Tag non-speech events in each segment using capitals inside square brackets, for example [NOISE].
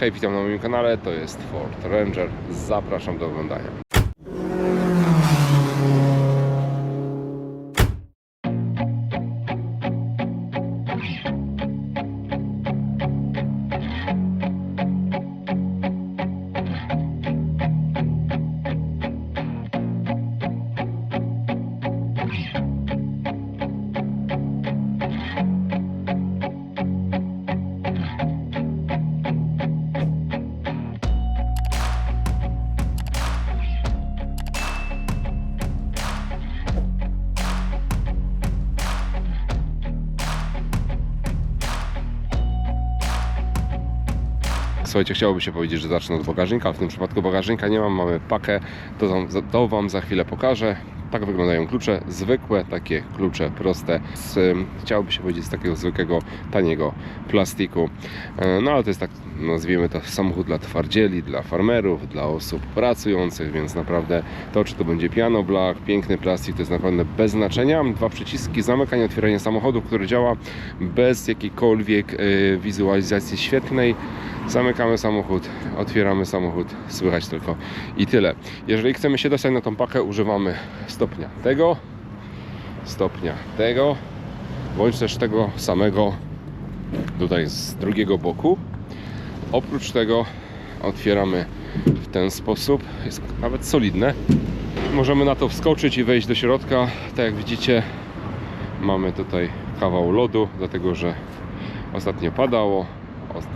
Hej, witam na moim kanale, to jest Ford Ranger. Zapraszam do oglądania. Słuchajcie, chciałoby się powiedzieć, że zacznę od bagażnika, w tym przypadku bagażnika nie mam, mamy pakę, to, to Wam za chwilę pokażę. Tak wyglądają klucze, zwykłe, takie klucze proste, z, chciałoby się powiedzieć z takiego zwykłego, taniego plastiku. E, No ale to jest tak, nazwijmy to samochód dla twardzieli, dla farmerów, dla osób pracujących, więc naprawdę to, czy to będzie piano black, piękny plastik, to jest naprawdę bez znaczenia. Dwa przyciski, zamykanie, otwieranie samochodu, który działa bez jakiejkolwiek y, wizualizacji świetlnej. Zamykamy samochód, otwieramy samochód, słychać tylko i tyle. Jeżeli chcemy się dostać na tą pakę, używamy stopnia tego, stopnia tego, bądź też tego samego tutaj z drugiego boku. Oprócz tego otwieramy w ten sposób, jest nawet solidne. Możemy na to wskoczyć i wejść do środka. Tak jak widzicie, mamy tutaj kawał lodu, dlatego że ostatnio padało,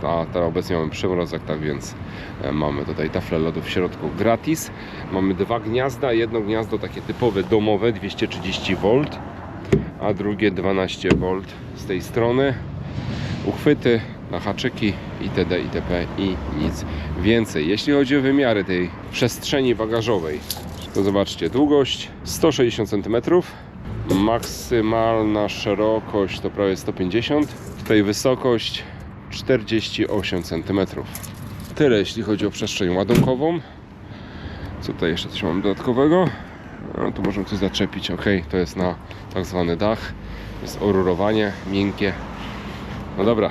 a teraz obecnie mamy przymrozek, tak więc e, mamy tutaj taflę lodu w środku gratis. Mamy dwa gniazda, jedno gniazdo takie typowe domowe 230V, a drugie 12V z tej strony. Uchwyty na haczyki itd. itp. i nic więcej. Jeśli chodzi o wymiary tej przestrzeni bagażowej, to zobaczcie, długość 160 cm, maksymalna szerokość to prawie 150 tutaj wysokość 48 cm. Tyle jeśli chodzi o przestrzeń ładunkową. Co tutaj jeszcze coś mam dodatkowego? No, tu możemy coś zaczepić. Ok, to jest na tak zwany dach. Jest orurowanie miękkie. No dobra,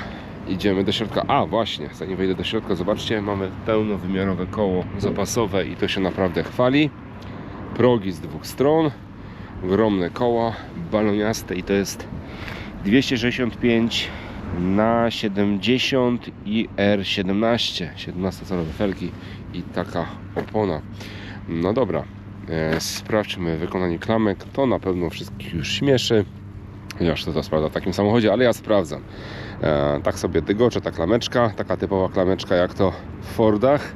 idziemy do środka. A właśnie, zanim wejdę do środka, zobaczcie, mamy pełnowymiarowe koło zapasowe i to się naprawdę chwali. Progi z dwóch stron, ogromne koła, baloniaste i to jest 265 na 70 i R17 17-calowe felgi i taka opona. No dobra e, sprawdźmy wykonanie klamek. To na pewno wszystkich już śmieszy chociaż to, to sprawdza w takim samochodzie, ale ja sprawdzam. E, tak sobie dygocze ta klameczka taka typowa klameczka jak to w Fordach.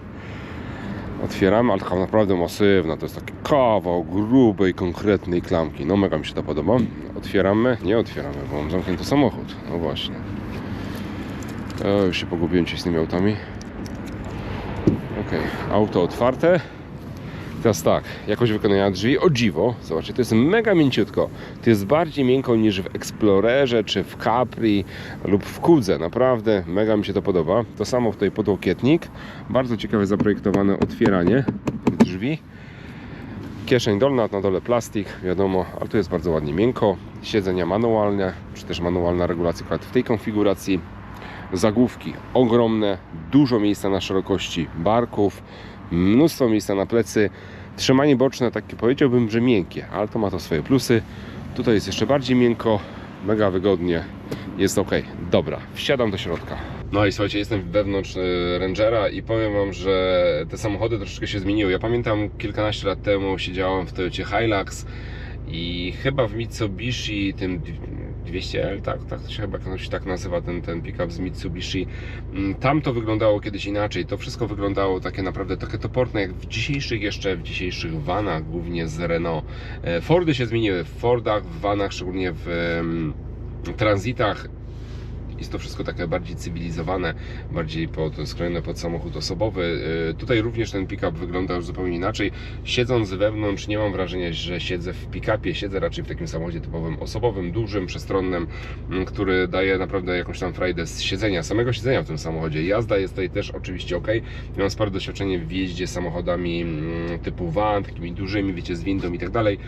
Otwieramy, ale taka naprawdę masywna to jest taki kawał grubej, konkretnej klamki. No mega mi się to podoba. Otwieramy, nie otwieramy, bo mam zamknięty samochód. No właśnie o, już się pogubiłem ci z tymi autami. Ok, auto otwarte. Teraz tak, jakość wykonania drzwi, o dziwo, zobaczcie, to jest mega mięciutko. To jest bardziej miękko niż w Explorerze, czy w Capri lub w Kudze. Naprawdę mega mi się to podoba. To samo tutaj podłokietnik. Bardzo ciekawe zaprojektowane otwieranie drzwi. Kieszeń dolna, na dole plastik, wiadomo, ale tu jest bardzo ładnie miękko. Siedzenia manualne, czy też manualna regulacja w tej konfiguracji zagłówki ogromne, dużo miejsca na szerokości barków, mnóstwo miejsca na plecy, trzymanie boczne takie powiedziałbym, że miękkie, ale to ma to swoje plusy. Tutaj jest jeszcze bardziej miękko, mega wygodnie, jest ok. Dobra, wsiadam do środka. No i słuchajcie, jestem wewnątrz e, Rangera i powiem Wam, że te samochody troszeczkę się zmieniły. Ja pamiętam kilkanaście lat temu siedziałem w Toyocie Hilux i chyba w Mitsubishi tym 200L, tak, tak to się chyba ktoś tak nazywa ten, ten pick-up z Mitsubishi. Mm, Tam to wyglądało kiedyś inaczej. To wszystko wyglądało takie naprawdę takie toporne, jak w dzisiejszych jeszcze, w dzisiejszych vanach, głównie z Renault. E, Fordy się zmieniły w Fordach, w vanach, szczególnie w transitach jest to wszystko takie bardziej cywilizowane, bardziej pod, skrojone pod samochód osobowy. Yy, Tutaj również ten pick-up wygląda już zupełnie inaczej. Siedząc wewnątrz nie mam wrażenia, że siedzę w pick-upie, siedzę raczej w takim samochodzie typowym osobowym, dużym, przestronnym, mm, który daje naprawdę jakąś tam frajdę z siedzenia, samego siedzenia w tym samochodzie. Jazda jest tutaj też oczywiście ok. Mam spore doświadczenie w jeździe samochodami mm, typu van, takimi dużymi, wiecie, z windą i tak dalej.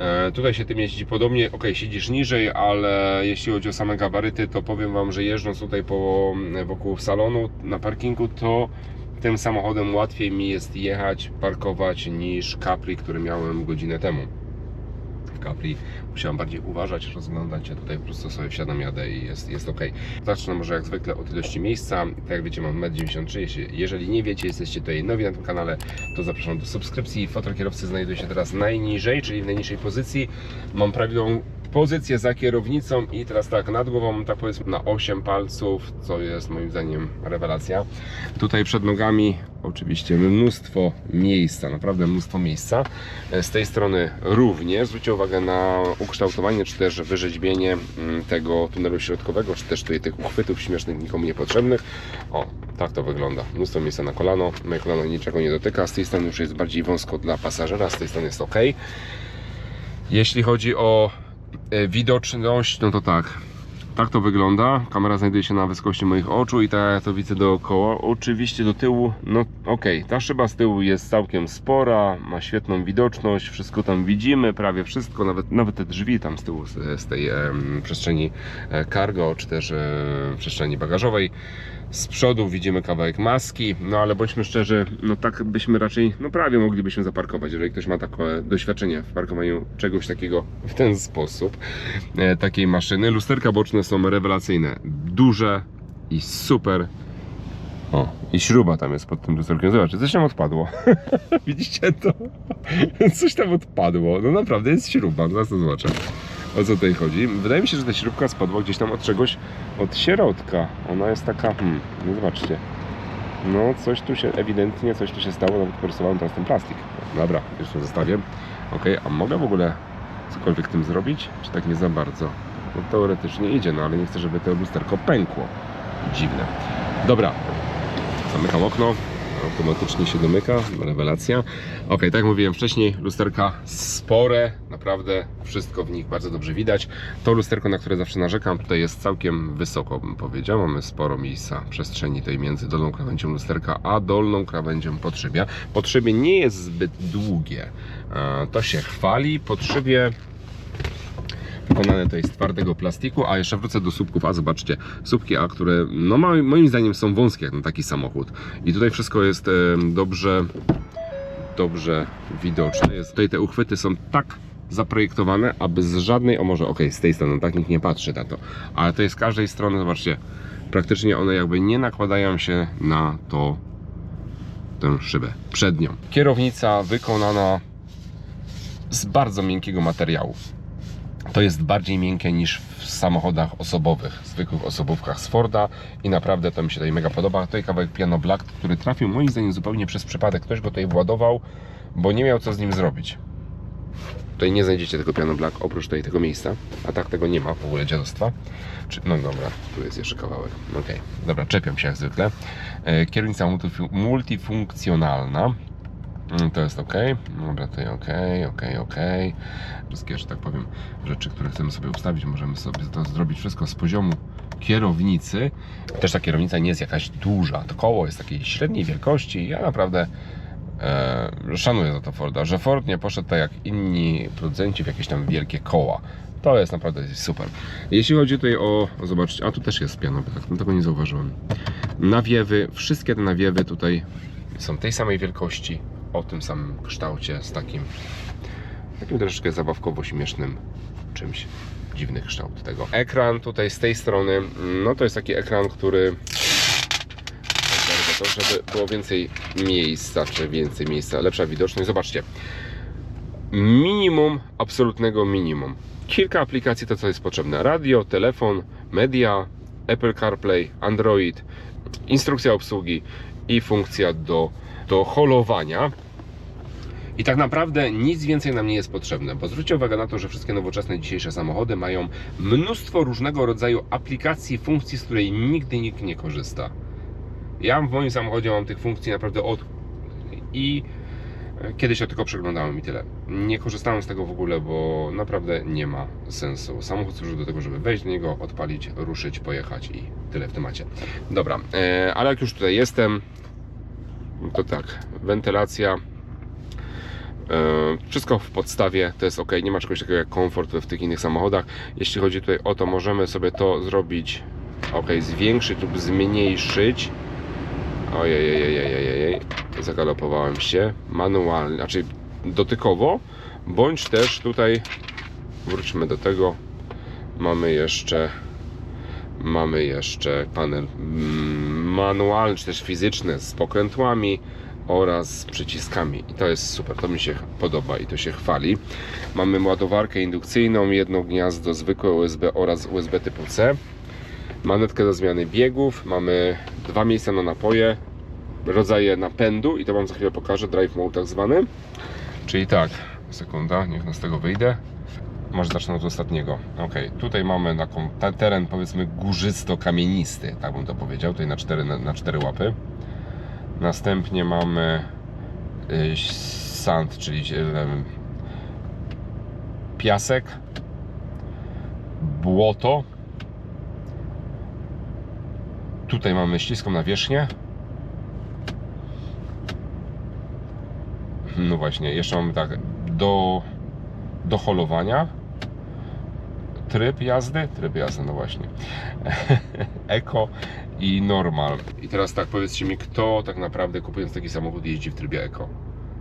E, Tutaj się tym jeździ podobnie, ok, siedzisz niżej, ale jeśli chodzi o same gabaryty, to powiem Wam, że jeżdżąc tutaj po, wokół salonu na parkingu, to tym samochodem łatwiej mi jest jechać, parkować niż Capri, który miałem godzinę temu. W Capri musiałem bardziej uważać, rozglądać się tutaj po prostu sobie wsiadam, jadę i jest, jest ok. Zacznę może jak zwykle od ilości miejsca. Tak jak wiecie mam 1,93 m. Jeżeli nie wiecie, jesteście tutaj nowi na tym kanale, to zapraszam do subskrypcji. Fotel kierowcy znajduje się teraz najniżej, czyli w najniższej pozycji. Mam prawidłową pozycję za kierownicą i teraz tak, nad głową tak powiedzmy na 8 palców, co jest moim zdaniem rewelacja. Tutaj przed nogami oczywiście mnóstwo miejsca, naprawdę mnóstwo miejsca. Z tej strony również. Zwróćcie uwagę na ukształtowanie, czy też wyrzeźbienie mm, tego tunelu środkowego, czy też tutaj tych uchwytów śmiesznych, nikomu niepotrzebnych. O, tak to wygląda. Mnóstwo miejsca na kolano. Moje kolano niczego nie dotyka. Z tej strony już jest bardziej wąsko dla pasażera, z tej strony jest ok. Jeśli chodzi o e, widoczność, no to tak. Tak to wygląda. Kamera znajduje się na wysokości moich oczu i tak ja to widzę dookoła. Oczywiście do tyłu, no okej, ta szyba z tyłu jest całkiem spora, ma świetną widoczność, wszystko tam widzimy, prawie wszystko, nawet, nawet te drzwi tam z tyłu, z, z tej przestrzeni e, cargo, czy też e, przestrzeni bagażowej. Z przodu widzimy kawałek maski, no ale bądźmy szczerzy, no tak byśmy raczej, no prawie moglibyśmy zaparkować, jeżeli ktoś ma takie doświadczenie w parkowaniu czegoś takiego w ten sposób, e, takiej maszyny. Lusterka boczne są rewelacyjne, duże i super. O, i śruba tam jest pod tym lusterkiem. Zobaczcie, coś tam odpadło. [LAUGHS] Widzicie to? Coś tam odpadło. No naprawdę jest śruba, zaraz to zobaczę. O co tutaj chodzi? Wydaje mi się, że ta śrubka spadła gdzieś tam od czegoś, od środka. Ona jest taka, hmm, no zobaczcie. No coś tu się, ewidentnie coś tu się stało, nawet porysowałem teraz ten plastik. Dobra, jeszcze zostawię. Ok, a mogę w ogóle cokolwiek tym zrobić? Czy tak nie za bardzo? No teoretycznie idzie, no ale nie chcę, żeby to lusterko pękło. Dziwne. Dobra, zamykam okno. Automatycznie się domyka, rewelacja. Ok, tak jak mówiłem wcześniej, lusterka spore, naprawdę wszystko w nich bardzo dobrze widać. To lusterko, na które zawsze narzekam, tutaj jest całkiem wysoko, bym powiedział. Mamy sporo miejsca, przestrzeni tutaj między dolną krawędzią lusterka a dolną krawędzią podszybia. Podszybie nie jest zbyt długie. E, To się chwali. Podszybie wykonane to jest z twardego plastiku, a jeszcze wrócę do słupków. A, zobaczcie, słupki A, które no moim zdaniem są wąskie jak na taki samochód. I tutaj wszystko jest dobrze dobrze widoczne, jest, tutaj te uchwyty są tak zaprojektowane, aby z żadnej, o może ok, z tej strony, tak nikt nie patrzy na to, ale to jest z każdej strony, zobaczcie, praktycznie one jakby nie nakładają się na to tę szybę przednią. Kierownica wykonana z bardzo miękkiego materiału to jest bardziej miękkie niż w samochodach osobowych, zwykłych osobówkach z Forda i naprawdę to mi się tutaj mega podoba. Jest kawałek piano black, który trafił moim zdaniem zupełnie przez przypadek. Ktoś go tutaj władował, bo nie miał co z nim zrobić. Tutaj nie znajdziecie tego piano black oprócz tutaj tego miejsca, a tak tego nie ma w ogóle dziadostwa. Czy, no dobra, tu jest jeszcze kawałek. Ok, dobra, czepiam się jak zwykle. E, Kierownica multifu- multifunkcjonalna. Mm, To jest ok. Dobra, tutaj ok, ok, ok. Wszystkie, że tak powiem, rzeczy, które chcemy sobie ustawić, możemy sobie to zrobić wszystko z poziomu kierownicy. Też ta kierownica nie jest jakaś duża. To koło jest takiej średniej wielkości. Ja naprawdę e, szanuję za to Forda, że Ford nie poszedł tak jak inni producenci w jakieś tam wielkie koła. To jest naprawdę super. Jeśli chodzi tutaj o, o zobaczcie, a tu też jest piano, tak, no tego nie zauważyłem. Nawiewy, wszystkie te nawiewy tutaj są tej samej wielkości, o tym samym kształcie, z takim, takim troszeczkę zabawkowo śmiesznym czymś. Dziwny kształt tego. Ekran tutaj z tej strony, no to jest taki ekran, który to, żeby było więcej miejsca, czy więcej miejsca, lepsza widoczność. Zobaczcie, minimum, absolutnego minimum. Kilka aplikacji to co jest potrzebne. Radio, telefon, media, Apple CarPlay, Android, instrukcja obsługi i funkcja do, do holowania. I tak naprawdę nic więcej nam nie jest potrzebne, bo zwróćcie uwagę na to, że wszystkie nowoczesne dzisiejsze samochody mają mnóstwo różnego rodzaju aplikacji, funkcji, z której nigdy nikt nie korzysta. Ja w moim samochodzie mam tych funkcji naprawdę od i e, kiedyś ja tylko przeglądałem i tyle. Nie korzystałem z tego w ogóle, bo naprawdę nie ma sensu. Samochód służy do tego, żeby wejść do niego, odpalić, ruszyć, pojechać i tyle w temacie. Dobra, e, ale jak już tutaj jestem, to tak, wentylacja. E, Wszystko w podstawie to jest ok, nie ma czegoś takiego jak komfort w tych innych samochodach. Jeśli chodzi tutaj o to, możemy sobie to zrobić, ok, zwiększyć lub zmniejszyć. Ojej, zagalopowałem się manualnie, znaczy dotykowo, bądź też tutaj wróćmy do tego. Mamy jeszcze mamy jeszcze panel mm, manualny czy też fizyczny z pokrętłami oraz przyciskami i to jest super, to mi się podoba i to się chwali. Mamy ładowarkę indukcyjną, jedno gniazdo zwykłe USB oraz USB typu C. Manetkę do zmiany biegów, mamy dwa miejsca na napoje, rodzaje napędu i to Wam za chwilę pokażę, drive mode tak zwany. Czyli tak, sekunda, niech z tego wyjdę. Może zacznę od ostatniego. Ok, tutaj mamy taką, ta- teren powiedzmy górzysto-kamienisty, tak bym to powiedział, tutaj na cztery, na, na cztery łapy. Następnie mamy y, sand, czyli piasek, błoto. Tutaj mamy śliską nawierzchnię. No właśnie, jeszcze mamy tak do, do holowania. Tryb jazdy? Tryb jazdy, no właśnie. [LAUGHS] Eko i normal. I teraz tak powiedzcie mi, kto tak naprawdę kupując taki samochód jeździ w trybie eko?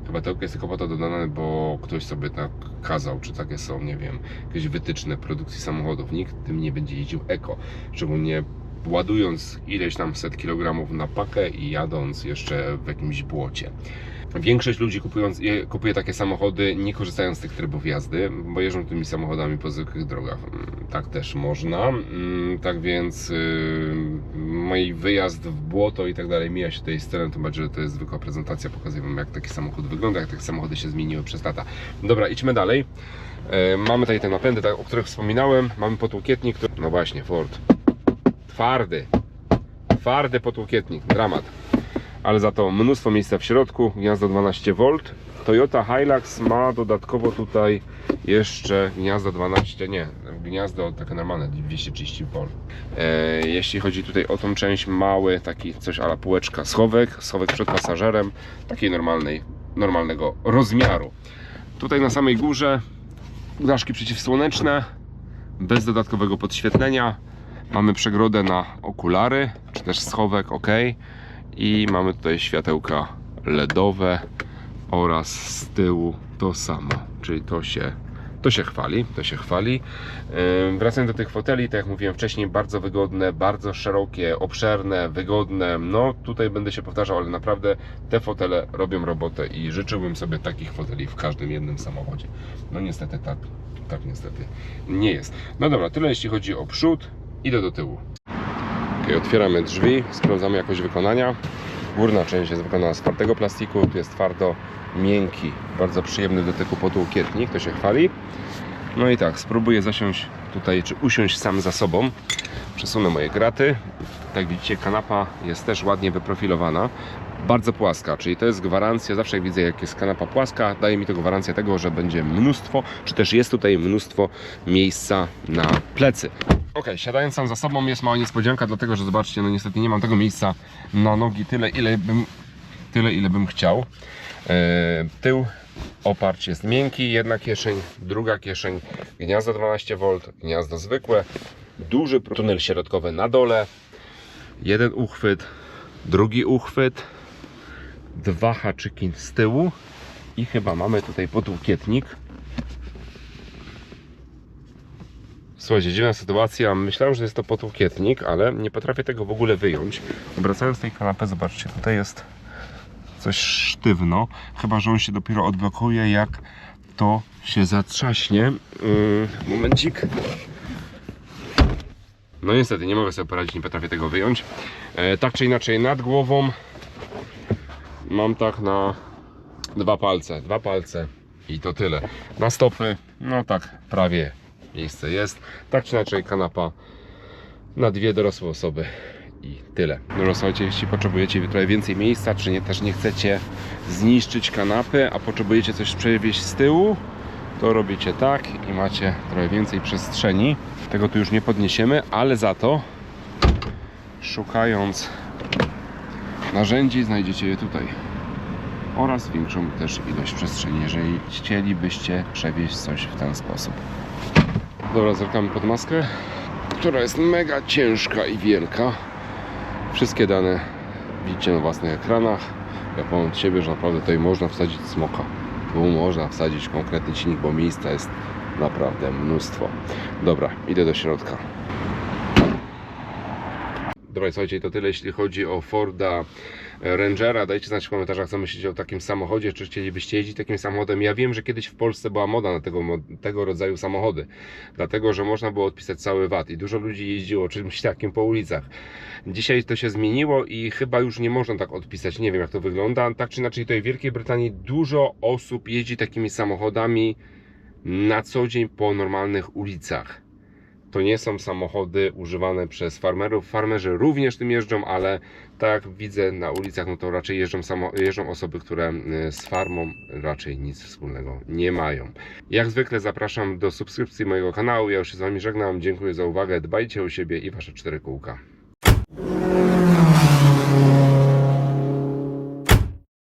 Chyba to jest tylko po to dodane, bo ktoś sobie tak kazał, czy takie są, nie wiem, jakieś wytyczne produkcji samochodów. Nikt tym nie będzie jeździł eko. Szczególnie ładując ileś tam set kilogramów na pakę i jadąc jeszcze w jakimś błocie. Większość ludzi kupując, je- kupuje takie samochody nie korzystając z tych trybów jazdy, bo jeżdżą tymi samochodami po zwykłych drogach. Mm, Tak też można. Mm, Tak więc yy, mój wyjazd w błoto i tak dalej mija się tutaj z celem, tym bardziej, że to jest zwykła prezentacja, pokazuję Wam jak taki samochód wygląda, jak takie samochody się zmieniły przez lata. Dobra, idźmy dalej. E, Mamy tutaj te napędy, tak, o których wspominałem. Mamy potłukietnik, który... no właśnie, Ford. Twardy. Twardy potłukietnik, dramat ale za to mnóstwo miejsca w środku, gniazdo 12V. Toyota Hilux ma dodatkowo tutaj jeszcze gniazdo 12, nie, gniazdo takie normalne 230V. E, jeśli chodzi tutaj o tą część, mały taki coś ala półeczka schowek, schowek przed pasażerem, takiej normalnej, normalnego rozmiaru. Tutaj na samej górze daszki przeciwsłoneczne, bez dodatkowego podświetlenia. Mamy przegrodę na okulary, czy też schowek, ok. I mamy tutaj światełka LEDowe oraz z tyłu to samo, czyli to się, to się chwali, to się chwali. Yy, Wracając do tych foteli, tak jak mówiłem wcześniej, bardzo wygodne, bardzo szerokie, obszerne, wygodne. No tutaj będę się powtarzał, ale naprawdę te fotele robią robotę i życzyłbym sobie takich foteli w każdym jednym samochodzie. No niestety tak, tak niestety nie jest. No dobra, tyle jeśli chodzi o przód. Idę do tyłu. Ok, otwieramy drzwi, sprawdzamy jakość wykonania. Górna część jest wykonana z twardego plastiku, tu jest twardo miękki, bardzo przyjemny do dotyku potłukietnik, to się chwali. No i tak, spróbuję zasiąść tutaj, czy usiąść sam za sobą. Przesunę moje graty. Jak widzicie, kanapa jest też ładnie wyprofilowana. Bardzo płaska, czyli to jest gwarancja, zawsze jak widzę jak jest kanapa płaska, daje mi to gwarancję tego, że będzie mnóstwo, czy też jest tutaj mnóstwo miejsca na plecy. Ok, siadając sam za sobą jest mała niespodzianka, dlatego że zobaczcie, no niestety nie mam tego miejsca na nogi tyle, ile bym, tyle, ile bym chciał. E, tył oparć jest miękki, jedna kieszeń, druga kieszeń, gniazdo 12V, gniazdo zwykłe, duży tunel środkowy na dole, jeden uchwyt, drugi uchwyt, dwa haczyki z tyłu i chyba mamy tutaj podłukietnik. Słuchajcie, dziwna sytuacja. Myślałem, że jest to potłukietnik, ale nie potrafię tego w ogóle wyjąć. Obracając tej kanapę, zobaczcie, tutaj jest coś sztywno. Chyba, że on się dopiero odblokuje, jak to się zatrzaśnie. Yy, momencik. No niestety, nie mogę sobie poradzić, nie potrafię tego wyjąć. E, tak czy inaczej, nad głową mam tak na dwa palce. Dwa palce i to tyle. Na stopy, no tak, prawie miejsce jest. Tak czy inaczej, kanapa na dwie dorosłe osoby i tyle. No słuchajcie, jeśli potrzebujecie trochę więcej miejsca, czy nie, też nie chcecie zniszczyć kanapy, a potrzebujecie coś przewieźć z tyłu, to robicie tak i macie trochę więcej przestrzeni. Tego tu już nie podniesiemy, ale za to szukając narzędzi znajdziecie je tutaj. oraz większą też ilość przestrzeni, jeżeli chcielibyście przewieźć coś w ten sposób. Dobra, zerkamy pod maskę, która jest mega ciężka i wielka. Wszystkie dane widzicie na własnych ekranach. Ja powiem od siebie, że naprawdę tutaj można wsadzić smoka. Tu można wsadzić konkretny silnik, bo miejsca jest naprawdę mnóstwo. Dobra, idę do środka. Dobra, słuchajcie, to tyle jeśli chodzi o Forda Rangera. Dajcie znać w komentarzach, co myślicie o takim samochodzie, czy chcielibyście jeździć takim samochodem. Ja wiem, że kiedyś w Polsce była moda na tego, tego rodzaju samochody, dlatego, że można było odpisać cały VAT i dużo ludzi jeździło czymś takim po ulicach. Dzisiaj to się zmieniło i chyba już nie można tak odpisać. Nie wiem, jak to wygląda. Tak czy inaczej, tutaj w Wielkiej Brytanii dużo osób jeździ takimi samochodami na co dzień po normalnych ulicach. To nie są samochody używane przez farmerów. Farmerzy również tym jeżdżą, ale tak jak widzę na ulicach, no to raczej jeżdżą, samo, jeżdżą osoby, które y, z farmą raczej nic wspólnego nie mają. Jak zwykle zapraszam do subskrypcji mojego kanału. Ja już się z Wami żegnam. Dziękuję za uwagę. Dbajcie o siebie i Wasze cztery kółka.